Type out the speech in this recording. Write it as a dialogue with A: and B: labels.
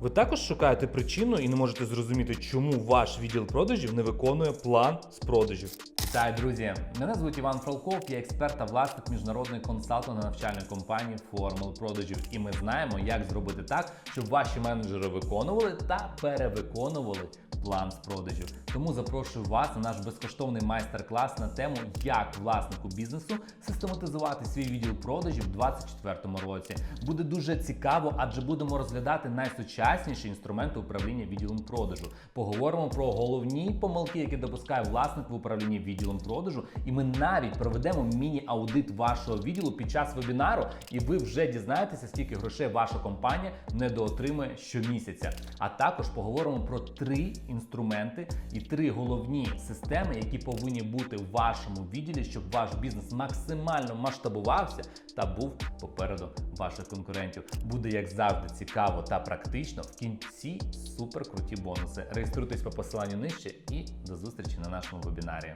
A: Ви також шукаєте причину і не можете зрозуміти, чому ваш відділ продажів не виконує план з продажів.
B: Вітаю, друзі! Мене звуть Іван Фролков, я експерт та власник міжнародної консалтинг-навчальної компанії Формул продажів. І ми знаємо, як зробити так, щоб ваші менеджери виконували та перевиконували план з продажів. Тому запрошую вас на наш безкоштовний майстер-клас на тему, як власнику бізнесу систематизувати свій відділ продажів у 2024 році. Буде дуже цікаво, адже будемо розглядати найсучасніші інструменти управління відділом продажу. Поговоримо про головні помилки, які допускає власник в управлінні відділом продажу. І ми навіть проведемо міні-аудит вашого відділу під час вебінару, і ви вже дізнаєтеся, скільки грошей ваша компанія недоотримує щомісяця. А також поговоримо про три інструменти і три головні системи, які повинні бути в вашому відділі, щоб ваш бізнес максимально масштабувався та був попереду ваших конкурентів. Буде як завжди цікаво та практично. В кінці супер круті бонуси. Реєструйтесь по посиланню нижче і до зустрічі на нашому вебінарі.